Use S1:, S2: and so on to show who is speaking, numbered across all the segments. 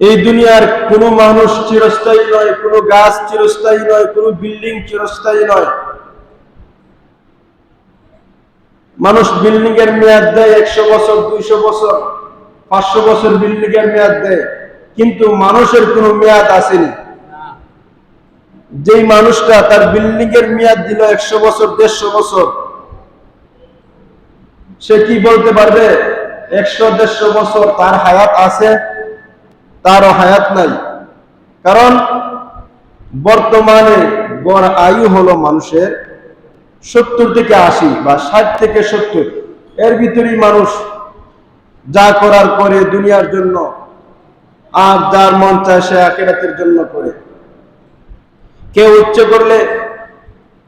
S1: এই দুনিয়ার কোনো মানুষ চিরস্থায়ী নয়, কোনো গাছ চিরস্থায়ী নয়, কোনো বিল্ডিং চিরস্থায়ী নয়। মানুষ বিল্ডিং এর মেয়াদ দেয় একশো বছর, দুইশো বছর, পাঁচশো বছর বিল্ডিং এর মেয়াদ দেয়, কিন্তু মানুষের কোনো মেয়াদ আসেনি। যেই মানুষটা তার বিল্ডিং এর মেয়াদ দিল একশো বছর, দেড়শো বছর, সে কি বলতে পারবে? একশো, দেড়শো বছর তার হায়াত আছে? তারও হায়াত নাই। কারণ বর্তমানে গড় আয়ু হলো মানুষের সত্তর থেকে আশি বা ষাট থেকে সত্তর। এর ভিতরেই মানুষ যা করার করে দুনিয়ার জন্য আর যার মন চায় সে আখেরাতের জন্য করে। কেউ ইচ্ছে করলে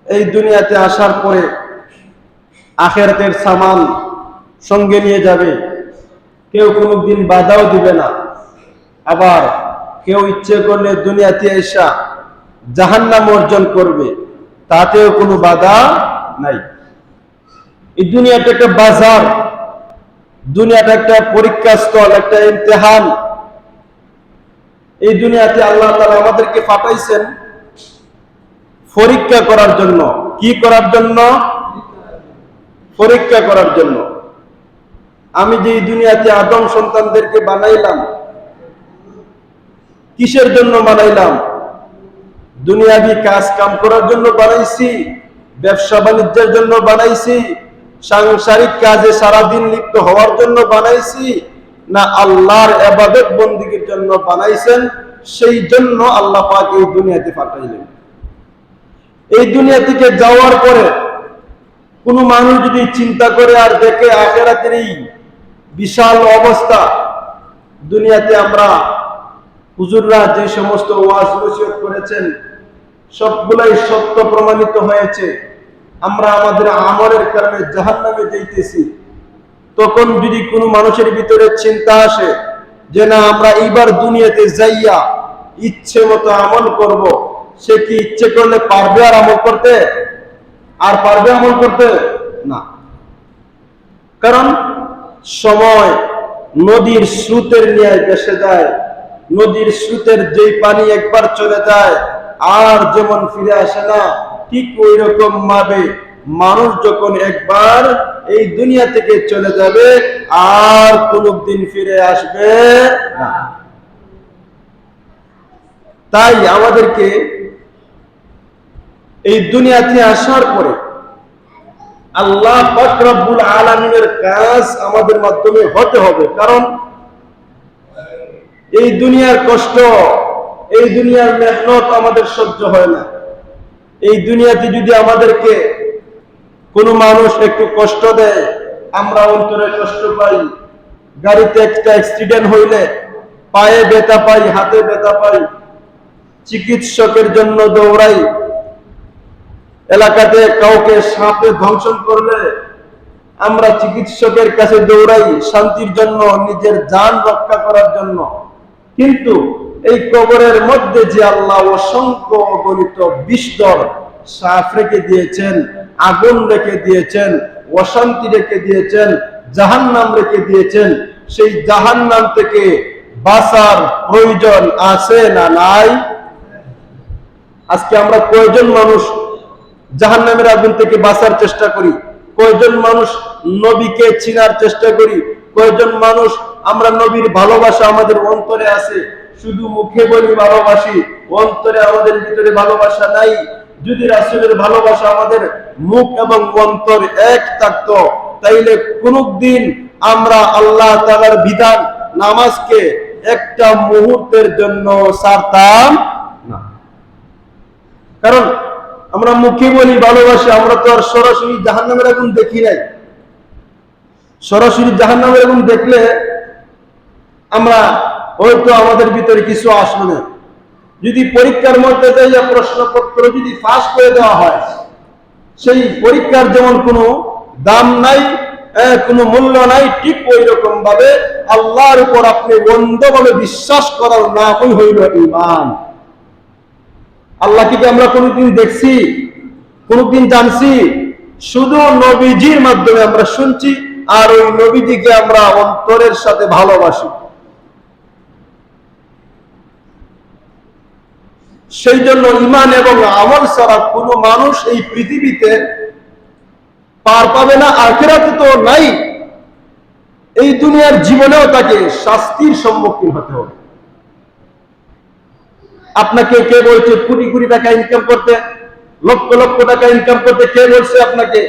S1: এই দুনিয়াতে আসার পরে আখেরাতের সামান সঙ্গে নিয়ে যাবে। কেউ কোনো দিন বাধাও দিবে না। আবার কেউ ইচ্ছে করলে দুনিয়াতে এসা জাহান্নাম অর্জন করবে, তাতেও কোনো বাধা নাই। এই দুনিয়াটা একটা বাজার, দুনিয়াটা একটা পরীক্ষা স্থল একটা ইমতেহান। এই দুনিয়াতে আল্লাহ তালা আমাদেরকে পাঠাইছেন পরীক্ষা করার জন্য। কি করার জন্য? পরীক্ষা করার জন্য। আমি যে দুনিয়াতে আদম সন্তানদেরকে বানাইলাম কিসের জন্য বানাইলাম? দুনিয়াবি কাজ কাম করার জন্য বানাইছি, ব্যবসা বাণিজ্যের জন্য বানাইছি, সাংসারিক কাজে সারাদিন লিপ্ত হওয়ার জন্য বানাইছি, না আল্লাহর এবাদত বন্দীগীর জন্য বানাইছেন, সেই জন্য আল্লাহ পাক এই দুনিয়াতে পাঠাইলেন। এই দুনিয়া থেকে যাওয়ার পরে কোন মানুষ যদি চিন্তা করে আর দেখে আখেরাতের এই বিশাল অবস্থা, দুনিয়াতে আমরা হুজুররা যে সমস্ত ওয়াজ নসিহত করেছেন, সবগুলাই সত্য প্রমাণিত হয়েছে। আমরা আমাদের আমলের কারণে জাহান নামে যাইতেছি। তখন যদি কোনো মানুষের ভিতরে চিন্তা আসে যে না, আমরা এইবার দুনিয়াতে যাইয়া ইচ্ছে মতো আমল করব, সে কি ইচ্ছে করলে পারবে আর আমল করতে? আর পারবে আমল করতে? না। কারণ সময় নদীর স্রোতের ন্যায় বেসে যায়। নদীর স্রোতের যেই পানি একবার চলে যায়, আর যেমন ফিরে আসে না, ঠিক ওই রকম ভাবে মানুষ যখন একবার এই দুনিয়া থেকে চলে যাবে, আর কোনদিন ফিরে আসবে না। তাই আমাদেরকে এই দুনিয়াতে আসার পরে আল্লাহ পাক রব্বুল আলামিনের কাজ আমাদের মাধ্যমে হতে হবে। কারণ এই দুনিয়ার কষ্ট, এই দুনিয়ার মেহনত আমাদের সহ্য হয় না। এই দুনিয়াতে যদি আমাদেরকে কোনো মানুষ একটু কষ্ট দেয়, আমরা অন্তরে কষ্ট পাই। গাড়িতে একটা অ্যাক্সিডেন্ট হইলে পায়ে ব্যথা পাই, হাতে ব্যথা পাই। চিকিৎসকের জন্য দৌড়াই। এলাকাতে কাউকে সাপে ধ্বংসন করলে আমরা চিকিৎসকের কাছে দৌড়াই শান্তির জন্য, নিজের যান রক্ষা করার জন্য। কিন্তু এই কবরের মধ্যে যে আল্লাহ অসংখ্য অগণিত বিস্তর সাফ রেখে দিয়েছেন, আগুন রেখে দিয়েছেন, অশান্তি রেখে দিয়েছেন, জাহান্নাম রেখে দিয়েছেন, সেই জাহান্নাম থেকে বাঁচার প্রয়োজন আছে না নাই? আজকে আমরা কয়জন মানুষ জাহান্নামের আগুন থেকে বাঁচার চেষ্টা করি? কয়জন মানুষ নবীকে চিনার চেষ্টা করি? কয়জন মানুষ আমরা নবীর ভালোবাসা আমাদের অন্তরে আছে। শুধু মুখে বলি ভালোবাসি, অন্তরে আমাদের ভিতরে ভালোবাসা নাই। যদি রাসুলের ভালোবাসা আমাদের মুখ এবং অন্তর এক থাকতো, তাইলে কোনদিন আমরা আল্লাহ তালার বিধান নামাজকে একটা মুহূর্তের জন্য সারতাম না। কারণ আমরা মুখে বলি ভালোবাসি, আমরা তো আর সরাসরি জাহান্নামের আগুন দেখি নাই। সরাসরি জাহান্নামের আগুন দেখলে আমরা হয়তো আমাদের ভিতরে কিছু আসবে না। যদি পরীক্ষার মধ্যে যাইয়া প্রশ্নপত্র যদি ফাঁস করে দেওয়া হয়, সেই পরীক্ষার যেমন কোনো দাম নাই কোনো মূল্য নাই, ঠিক ওই রকম ভাবে আল্লাহর উপর আপনি বন্ধভাবে বিশ্বাস করার নামই হইল ইমান আল্লাহকে কি আমরা কোনোদিন দেখছি, কোনোদিন জানছি? শুধু নবীজির মাধ্যমে আমরা শুনছি, আর ওই নবীজিকে আমরা অন্তরের সাথে ভালোবাসি। সেই জন্য ইমান এবং আমল ছাড়া কোনো মানুষ এই পৃথিবীতে পার পাবে না, আখেরাতে তো নাই। এই দুনিয়ার জীবনেও তাকে শাস্তির সম্মুখীন হতে হবে। আপনাকে কে বলছে কোটি কোটি টাকা ইনকাম করতে, লক্ষ লক্ষ টাকা ইনকাম করতে, কে বলছে আপনাকে?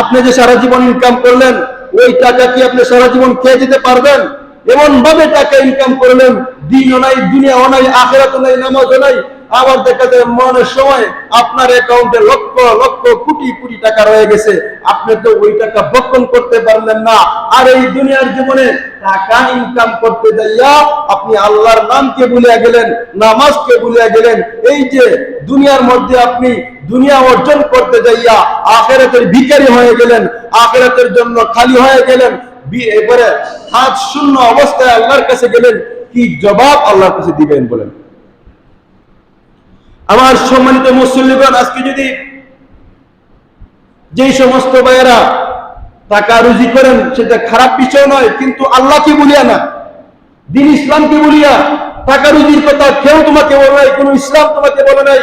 S1: আপনি যে সারা জীবন ইনকাম করলেন, ওই টাকা কি আপনি সারা জীবন খেয়ে যেতে পারবেন? এমন ভাবে টাকা ইনকাম করলেন, দিনও নাই, দুনিয়াও নাই, আখেরাতও নাই, নামাজও নাই। আবার দেখা যায় মনের সময় আপনার অ্যাকাউন্টে লক্ষ লক্ষ কোটি কোটি টাকা রয়ে গেছে। আপনি তো ওই টাকা বক্ষণ করতে পারলেন না। আর এই দুনিয়ার জীবনে টাকা ইনকাম করতে যাইয়া আপনি আল্লাহর নামকে ভুলিয়া গেলেন, নামাজকে ভুলিয়া গেলেন। এই যে দুনিয়ার মধ্যে আপনি দুনিয়া অর্জন করতে যাইয়া আখেরাতের ভিখারি হয়ে গেলেন, আখেরাতের জন্য খালি হয়ে গেলেন এবারে হাত শূন্য অবস্থায় আল্লাহর কাছে গেলেন, কি জবাব আল্লাহর কাছে দিবেন বলেন? আমার সম্মানিত মুসল্লিগণ, আজকে যদি যেই সমস্ত ভাইয়েরা টাকা রুজি করেন, সেটা খারাপ বিষয় নয়, কিন্তু আল্লাহকে বলিয়া না, দিন ইসলামকে বলিয়া টাকা রুজির কথা কেউ তোমাকে বলে নাই, কোন ইসলাম তোমাকে বলে নাই,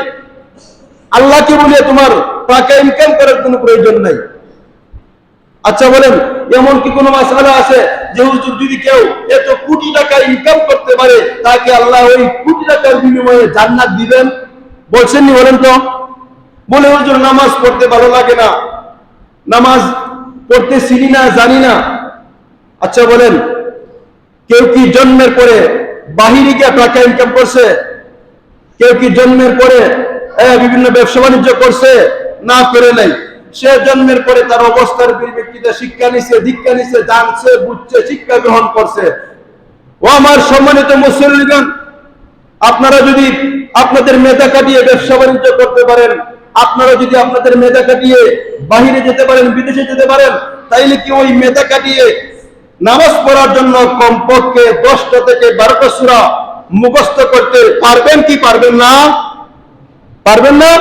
S1: আল্লাহকে বলিয়া তোমার টাকা ইনকাম করার কোনো প্রয়োজন নাই। আচ্ছা বলেন, এমন কি কোনো মাসালা আছে যে হুজুর যদি কেউ এত কোটি টাকা ইনকাম করতে পারে, তাকে আল্লাহ ওই কোটি টাকার বিনিময়ে জান্নাত দিবেন? বলছেননি বলেন তো? বলে, হুজুর, নামাজ পড়তে ভালো লাগে না। নামাজ পড়তে চিনি না, জানি না। আচ্ছা বলেন, কেউ কি জন্মের পরে বাহিরে গিয়ে টাকা ইনকাম করছে? কেউ কি জন্মের পরে বিভিন্ন ব্যবসা বাণিজ্য করছে? না, করে নাই। সে জন্মের পরে তার অবস্থার পরিপ্রেক্ষিতে শিক্ষা নিছে, দীক্ষা নিছে, জানছে, বুঝছে, শিক্ষা গ্রহণ করছে। ও আমার সম্মানিত মুসলিমগণ আপনারা যদি আপনাদের মেধা কাটিয়ে ব্যবসা বাণিজ্য করতে পারেন। আপনারা যদি আপনাদের মেধা কাটিয়ে বাহিরে যেতে পারেন, বিদেশে যেতে পারেন, তাইলে কি ওই মেধা কাটিয়ে নামাজ পড়ার জন্য কমপক্ষে দশটা থেকে বারোটা সুরা মুখস্থ করতে পারবেন কি পারবেন না? পারবেন না?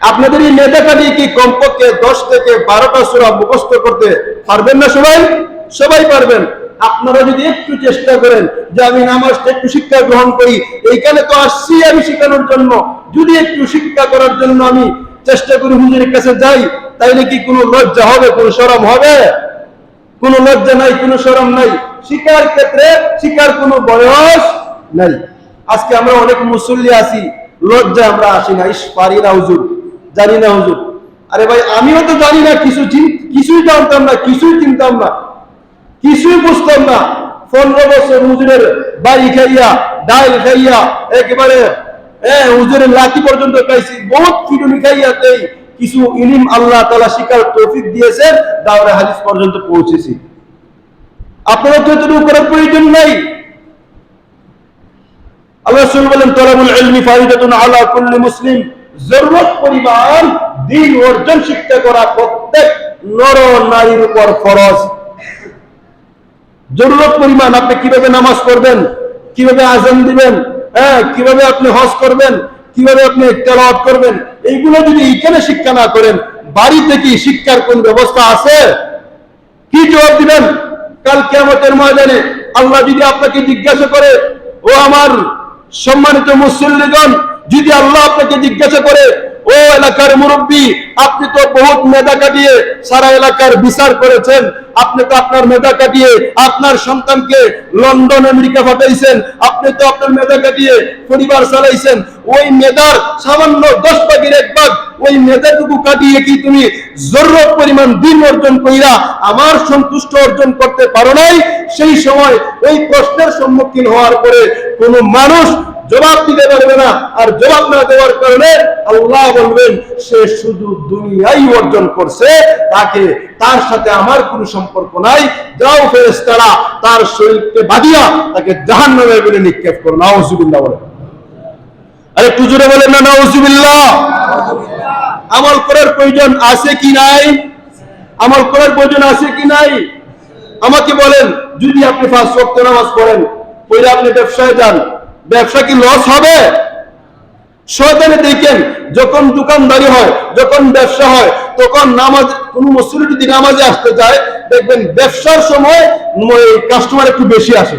S1: আপনাদের এই মেধা কাটিয়ে কি কমপক্ষে দশ থেকে বারোটা সুরা মুখস্থ করতে পারবেন না সবাই? সবাই পারবেন। আপনারা যদি একটু চেষ্টা করেন যে আমি নামাজটা একটু শিক্ষা গ্রহণ করি, এইখানে তো আসছি আমি শেখানোর জন্য। যদি একটু শিক্ষা করার জন্য আমি চেষ্টা করি হুজুরের কাছে যাই, তাইলে কি কোনো লজ্জা হবে, কোনো শরম হবে? কোনো লজ্জা নাই, কোনো শরম নাই। শিকার ক্ষেত্রে শিকার কোনো বয়স নাই। আজকে আমরা অনেক মুসল্লি আছি, লজ্জা আমরা আসি না। ইস, পারি না হুজুর, জানি না হুজুর। আরে ভাই, আমিও তো জানি না, কিছু কিছুই জানতাম না, কিছুই চিনতাম না। কিছুই বুঝতাম না। পনেরো বছর হুজুরের বাড়ি খাইয়া, ডাল খাইয়া, একেবারে হ্যাঁ পর্যন্ত খাইছি, বহুত খিটুনি খাইয়াতেই কিছু ইলিম আল্লাহ তালা শিকার তৌফিক হাদিস পর্যন্ত পৌঁছেছি। আপনারা তো এতটুকু করার প্রয়োজন নাই। আল্লাহ রাসূল বলেন, তলাবুল ইলমি ফারিদাতুন আলা কুল্লি মুসলিম। জরুরত পরিমাণ দিন অর্জন শিক্ষা করা প্রত্যেক নর নারীর উপর ফরজ। জরুরত পরিমাণ, আপনি কীভাবে নামাজ পড়বেন, কীভাবে আজান দিবেন হ্যাঁ কীভাবে আপনি হজ করবেন, কীভাবে আপনি তেলাওয়াত করবেন, এইগুলো যদি এখানে শিক্ষা না করেন বাড়িতে কি শিক্ষার কোন ব্যবস্থা আছে? কি জবাব দিবেন? কাল কেমতের ময়দানে আল্লাহ যদি আপনাকে জিজ্ঞাসা করে, ও আমার সম্মানিত মুসল্লিগণ, যদি আল্লাহ আপনাকে জিজ্ঞাসা করে ও এলাকার মুরব্বী, আপনি তো বহুত মেধা কাটিয়ে সারা এলাকার বিচার করেছেন। আপনি তো আপনার মেধা কাটিয়ে আপনার সন্তানকে লন্ডন, আমেরিকা পাঠাইছেন। আপনি তো আপনার মেধা কাটিয়ে পরিবার চালাইছেন। ওই মেধার সামান্য দশ ভাগের এক ভাগ ওই মেধাটুকু কাটিয়ে কি তুমি জরুরত পরিমাণ দিন অর্জন কইরা আমার সন্তুষ্ট অর্জন করতে পারো নাই? সেই সময় ওই প্রশ্নের সম্মুখীন হওয়ার পরে কোনো মানুষ জবাব দিতে পারবে না। আর জবাব না দেওয়ার কারণে আল্লাহ বলবেন, সে শুধু দুনিয়াই অর্জন করছে, তাকে তার সাথে আমার কোনো সম্পর্ক নাই। যাও ফেরেশতারা, তার শরীরকে বাঁধিয়া তাকে জাহান্নামে বলে নিক্ষেপ করো। নাউজুবিল্লাহ বলে আরে একটু জোরে বলেন না না নাউজুবিল্লাহ। আমল করার প্রয়োজন আছে কি নাই? আমল করার প্রয়োজন আছে কি নাই? আমাকে বলেন, যদি আপনি ফার্স্ট নামাজ পড়েন পড়ে আপনি ব্যবসায় যান ব্যবসা কি লস হবে? শয়তানে দেখেন, যখন দোকানদারি হয়, যখন ব্যবসা হয়, তখন নামাজ, কোন মুসলিম যদি নামাজে আসতে চায় দেখবেন ব্যবসার সময় কাস্টমার একটু বেশি আসে।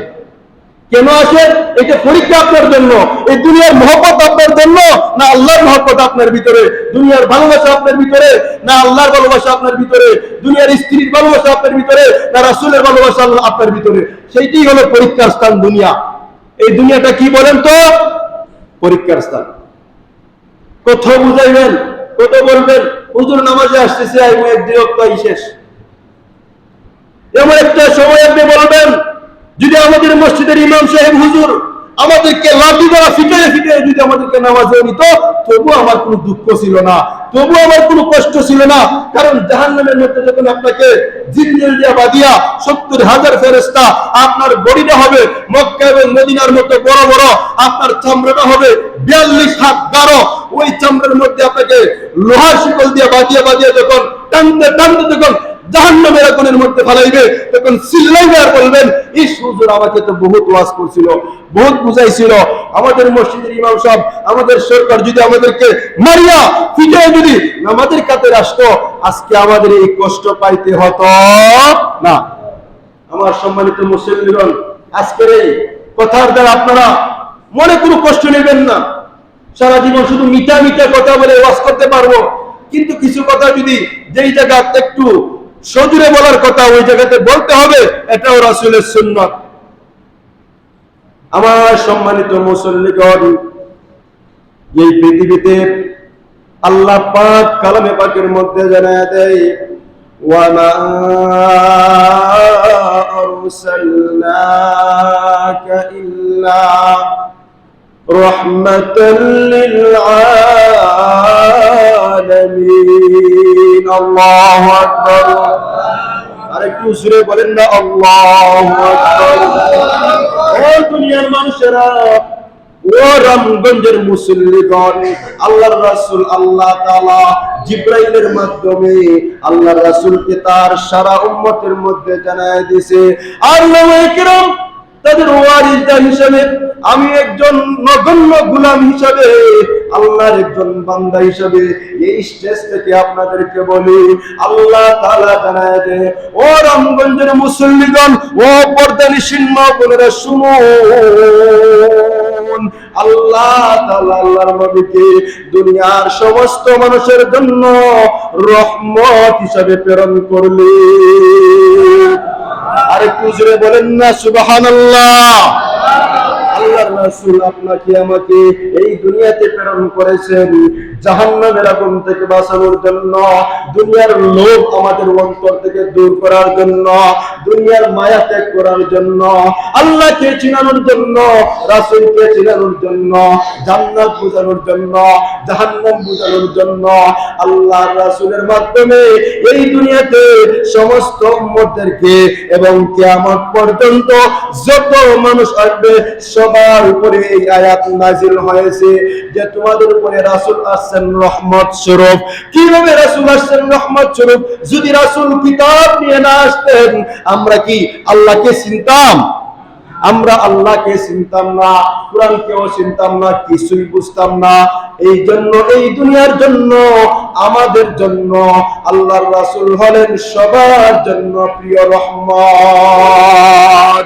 S1: কেন আসেন এটা পরীক্ষা আপনার জন্য, এই দুনিয়ার মহব্বত আপনার জন্য, না আল্লাহর মহব্বত আপনার ভিতরে? দুনিয়ার ভালোবাসা আপনার ভিতরে, না আল্লাহর ভালোবাসা আপনার ভিতরে? দুনিয়ার স্ত্রীর ভালোবাসা আপনার ভিতরে, না রাসুলের ভালোবাসা আপনার ভিতরে? সেইটি হলো পরীক্ষার স্থান দুনিয়া। এই দুনিয়াটা কি বলেন তো? পরীক্ষার স্থান। কত বুঝাইবেন কত বলবেন, হুজুর নামাজে আসতেছে শেষ। এমন একটা সময় আপনি বলবেন, যদি আমাদের মসজিদের ইমাম সাহেব হুজুর আমাদেরকে লাঠি দ্বারা ফিটে ফিটে যদি আমাদেরকে নামাজে নিত তবু আমার কোনো দুঃখ ছিল না। তবু আমার কোনো কষ্ট ছিল না। কারণ জাহান্নামের মধ্যে যখন আপনাকে দিয়া বাদিয়া সত্তর হাজার ফেরেস্তা আপনার বডিটা হবে মক্কা এবং মদিনার মতো বড় বড়, আপনার চামড়াটা হবে বিয়াল্লিশ হাত গাঢ়। ওই চামড়ার মধ্যে আপনাকে লোহার শিকল দিয়ে বাদিয়া বাদিয়া যখন টানতে টানতে যখন আমাদের মসজিদের ইমাম আমাদের সরকার যদি আমাদেরকে মারিয়া ফিটে যদি আমাদের আসতো, আজকে আমাদের এই কষ্ট পাইতে না। আমার সম্মানিত আজকের এই কথার দ্বারা আপনারা মনে কোনো কষ্ট নেবেন না। সারা জীবন শুধু মিঠা মিঠা কথা বলে ওয়াজ করতে পারব, কিন্তু কিছু কথা যদি যেই জায়গা একটু সজুরে বলার কথা ওই জায়গাতে বলতে হবে এটাও রাসুলের সুন্নত আমার সম্মানিত মুসল্লিগণ এই পৃথিবীতে আল্লাহ পাক কালামে পাকের মধ্যে জানায় দেয় وما أرسلناك إلا رحمة للعالمين الله أكبر আরেকটু সুরে বলেন না আল্লাহ ও দুনিয়ার মানুষেরা ও রামগঞ্জের মুসল্লিগণ আল্লাহর রাসূল আল্লাহ তাআলা জিব্রাইলের মাধ্যমে আল্লাহর রাসূলকে তার সারা উম্মতের মধ্যে জানায় দিয়েছে আর নবী কিরাম তাদের ওয়ারিসদার হিসেবে আমি একজন নগণ্য গুলাম হিসাবে, আল্লাহর একজন বান্দা হিসাবে এই স্টেজ থেকে আপনাদেরকে বলি, আল্লাহ তাআলা জানায় দে ও রামগঞ্জের মুসল্লিগণ, ও পর্দানি সিংহ বোনেরা শুনুন। আল্লাহ তাআলা, আল্লাহর নবীকে দুনিয়ার সমস্ত মানুষের জন্য রহমত হিসাবে প্রেরণ করলেন। আরেকটু জোরে বলেন না সুবহানাল্লাহ। আল্লাহ রাসূল আপনাকে আমাকে এই দুনিয়াতে প্রেরণ করেছেন। জাহান্নামের আগুন থেকে বাঁচানোর জন্য, দুনিয়ার লোভ আমাদের অন্তর থেকে দূর করার জন্য, দুনিয়ার মায়া ত্যাগ করার জন্য, আল্লাহকে চিনানোর জন্য, রাসূলকে চিনানোর জন্য, জান্নাত বোঝানোর জন্য, জাহান্নাম বোঝানোর জন্য, আল্লাহর রাসূলের মাধ্যমে এই দুনিয়াতে সমস্ত উম্মতদেরকে এবং কিয়ামত পর্যন্ত যত মানুষ আসবে, সবার উপরে এই আয়াত নাজিল হয়েছে যে তোমাদের উপরে রাসূল আসছেন রহমত স্বরূপ। কীভাবে রাসূল আসছেন রহমত স্বরূপ? যদি রাসূল কিতাব নিয়ে না আসতেন, আমরা কি আল্লাহকে চিনতাম? আমরা আল্লাহকে চিনতাম না, কোরআনকেও চিনতাম না, কিছুই বুঝতাম না। এই জন্য, এই দুনিয়ার জন্য, আমাদের জন্য, আল্লাহর রাসূল হলেন সবার জন্য প্রিয় রহমত।